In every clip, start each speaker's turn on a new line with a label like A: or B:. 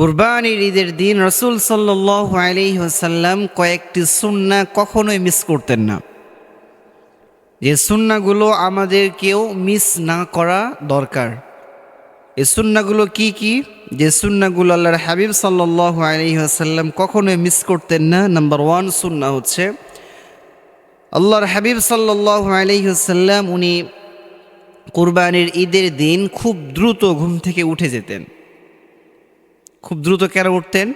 A: কুরবানির ঈদের দিন রসুল সাল্লাহ আলি ওসাল্লাম কয়েকটি সুন্না কখনোই মিস করতেন না। যে সুন্নাগুলো আমাদের কেউ মিস না করা দরকার। এ সুন্নাগুলো কি কি? যে সুন্নাগুলো আল্লাহর হাবিব সাল্লাহ আলি ওসাল্লাম কখনোই মিস করতেন না। নাম্বার ওয়ান সুন্না হচ্ছে, আল্লাহর হাবিব সাল্লাহ আলি ওসাল্লাম উনি কুরবানির ঈদের দিন খুব দ্রুত ঘুম থেকে উঠে যেতেন। খুব দ্রুত কেন উঠতেন?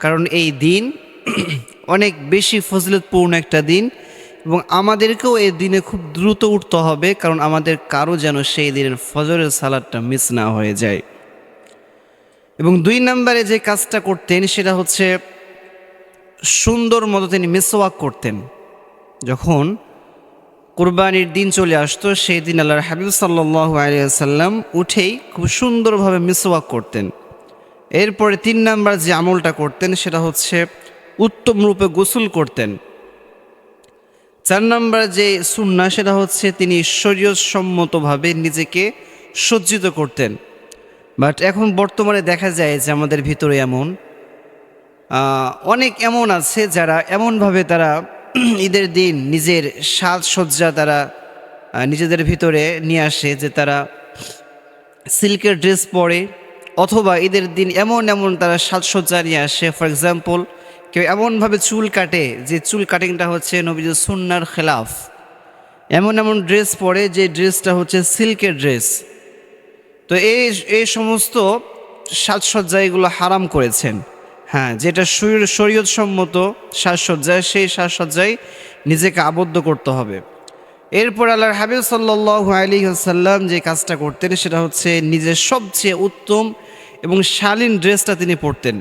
A: কারণ এই দিন অনেক বেশি ফজিলতপূর্ণ একটা দিন এবং আমাদেরকেও এই দিনে খুব দ্রুত উঠতে হবে কারণ আমাদের কারও যেন সেই দিনের ফজরের সালাদটা মিস না হয়ে যায়। এবং দুই নম্বরে যে কাজটা করতেন সেটা হচ্ছে সুন্দর মতো তিনি মিসওয়াক করতেন। যখন কোরবানির দিন চলে আসতো, সেই দিন আল্লাহর হাবিব সাল্লাহ আলিয়াল্লাম উঠেই খুব সুন্দরভাবে মিসওয়াক করতেন। এরপরে তিন নাম্বার যে আমলটা করতেন, সেটা হচ্ছে উত্তম রূপে গোসল করতেন। চার নাম্বার যে সুন্না সেটা হচ্ছে তিনি শরীয়সম্মতভাবে নিজেকে সজ্জিত করতেন। বাট এখন বর্তমানে দেখা যায় যে আমাদের ভিতরে এমন অনেক এমন আছে যারা এমনভাবে তারা ঈদের দিন নিজের সাজসজ্জা তারা নিজেদের ভিতরে নিয়ে আসে, যে তারা সিল্কের ড্রেস পরে অথবা ঈদের দিন এমন এমন তারা সাজসজ্জা নিয়ে আসে। ফর এক্সাম্পল কেউ এমনভাবে চুল কাটে যে চুল কাটিংটা হচ্ছে নবীজ সুন্নার খেলাফ। এমন এমন ড্রেস পরে যে ড্রেসটা হচ্ছে সিল্কের ড্রেস তো এই এই সমস্ত সাজসজ্জা এগুলো হারাম করেছেন। হ্যাঁ যেটা শরীর, শরীয়তসম্মত সাজসজ্জা, সেই সাজসজ্জায় নিজেকে আবদ্ধ করতে হবে। এরপর আল্লাহর হাবিব সাল্লাহ আলী আসাল্লাম যে কাজটা করতেন সেটা হচ্ছে নিজের সবচেয়ে উত্তম এবং শালীন ড্রেসটা তিনি পরতেন।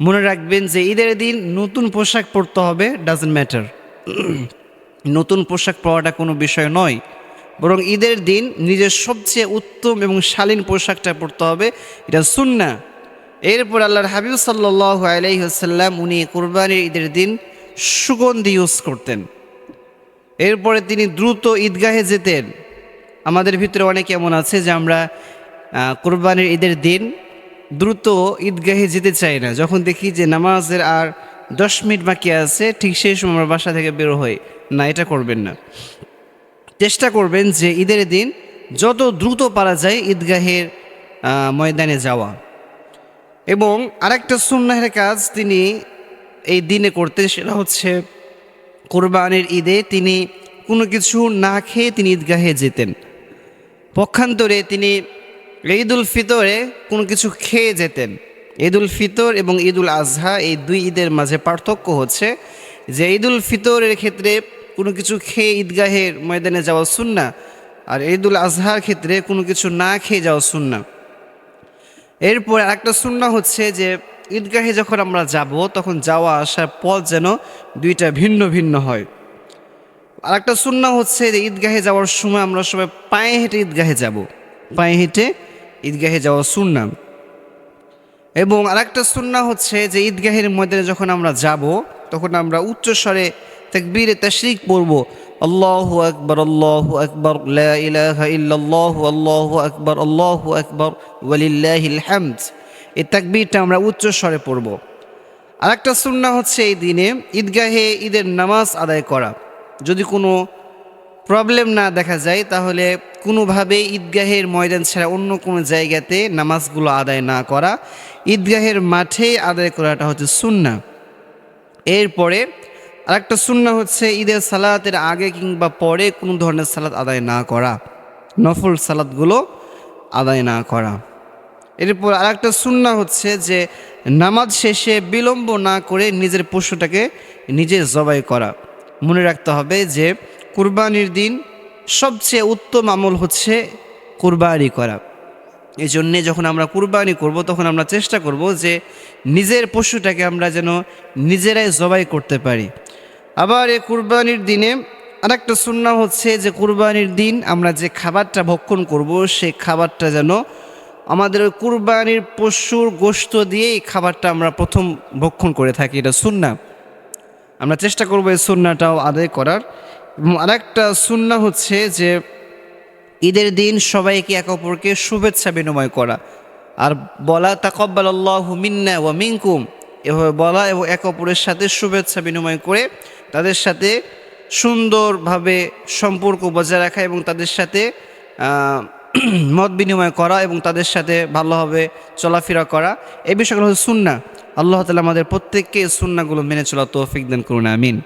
A: মনে রাখবেন যে ঈদের দিন নতুন পোশাক পরতে হবে ডাজেন্ট ম্যাটার নতুন পোশাক পরাটা কোনো বিষয় নয়, বরং ঈদের দিন নিজের সবচেয়ে উত্তম এবং শালীন পোশাকটা পরতে হবে, এটা সুন্না এরপর আল্লাহর হাবিব সাল্লাহ আলাইসাল্লাম উনি কোরবানির ঈদের দিন সুগন্ধি ইউজ করতেন। এরপরে তিনি দ্রুত ঈদগাহে যেতেন। আমাদের ভিতরে অনেক এমন আছে যে আমরা কোরবানির ঈদের দিন দ্রুত ঈদগাহে যেতে চাই না। যখন দেখি যে নামাজের আর দশ মিনিট বাকি আছে, ঠিক সেই সময় আমরা বাসা থেকে বের হই। না, এটা করবেন না। চেষ্টা করবেন যে ঈদের দিন যত দ্রুত পারা যায় ঈদগাহের ময়দানে যাওয়া। এবং আরেকটা সুন্নাহের কাজ তিনি এই দিনে করতেন, সেটা হচ্ছে কোরবানির ঈদে তিনি কোনো কিছু না খেয়ে তিনি ঈদগাহে যেতেন। পক্ষান্তরে তিনি ঈদ উল ফিতরে কোনো কিছু খেয়ে যেতেন। ঈদ উল ফিতর এবং ঈদ উল আজহা এই দুই ঈদের মাঝে পার্থক্য হচ্ছে যে ঈদ উল ফিতরের ক্ষেত্রে কোনো কিছু খেয়ে ঈদগাহের ময়দানে যাওয়া সুন্না আর ঈদ উল আজহার ক্ষেত্রে কোনো কিছু না খেয়ে যাওয়া সুন্না এরপর একটা সুন্না হচ্ছে যে ঈদগাহে যখন আমরা যাব, তখন যাওয়া আসার পথ যেন দুইটা ভিন্ন ভিন্ন হয়। আর একটা সুন্না হচ্ছে যে ঈদগাহে যাওয়ার সময় আমরা সবাই পায়ে হেঁটে ঈদগাহে যাব। পায়ে হেঁটে ঈদগাহে যাওয়া সুন্না এবং আরেকটা সুন্না হচ্ছে যে ঈদগাহের ময়দানে যখন আমরা যাব, তখন আমরা উচ্চ স্বরে তাকবীরে তাশরিক পড়ব। আল্লাহু আকবার আল্লাহু আকবার ইল্লাল্লাহু, আল্লাহু আকবার আল্লাহু আকবার, ওয়ালিল্লাহিল হামদ। এই তাকবীরটা আমরা উচ্চ স্বরে পড়ব। আর একটা সুন্না হচ্ছে এই দিনে ঈদগাহে ঈদের নামাজ আদায় করা। যদি কোনো প্রবলেম না দেখা যায়, তাহলে কোনোভাবে ঈদগাহের ময়দান ছাড়া অন্য কোনো জায়গাতে নামাজগুলো আদায় না করা। ঈদগাহের মাঠে আদায় করাটা হচ্ছে সুন্না এরপরে আরেকটা সুন্না হচ্ছে ঈদের সালাতের আগে কিংবা পরে কোনো ধরনের সালাত আদায় না করা। নফল সালাদগুলো আদায় না করা। এরপর আরেকটা সুন্না হচ্ছে যে নামাজ শেষে বিলম্ব না করে নিজের পশুটাকে নিজে জবাই করা। মনে রাখতে হবে যে কুরবানির দিন সবচেয়ে উত্তম আমল হচ্ছে কুরবানি করা। এই জন্যে যখন আমরা কুরবানি করব, তখন আমরা চেষ্টা করব যে নিজের পশুটাকে আমরা যেন নিজেরাই জবাই করতে পারি। আবার এই কুরবানির দিনে আরেকটা সুন্না হচ্ছে যে কুরবানির দিন আমরা যে খাবারটা ভক্ষণ করব, সেই খাবারটা যেন আমাদের কুরবানির পশুর গোশত দিয়ে এই খাবারটা আমরা প্রথম ভক্ষণ করে থাকি, এটা সুন্না। আমরা চেষ্টা করব এই সুন্নাটাও আদায় করার। এবং আরেকটা সুন্না হচ্ছে যে ঈদের দিন সবাইকে একে অপরকে শুভেচ্ছা বিনিময় করা। আর বলা তাকব্বাল আল্লাহ মিন্না ও মিঙ্কুম এভাবে বলা এবং এক অপরের সাথে শুভেচ্ছা বিনিময় করে তাদের সাথে সুন্দরভাবে সম্পর্ক বজায় রাখা এবং তাদের সাথে মত বিনিময় করা এবং তাদের সাথে ভালোভাবে চলাফেরা করা। এই বিষয়গুলো হচ্ছে সুন্না আল্লাহ তালা আমাদের প্রত্যেককে সুন্নাগুলো মেনে চলা তৌফিক দান করুন, আমিন।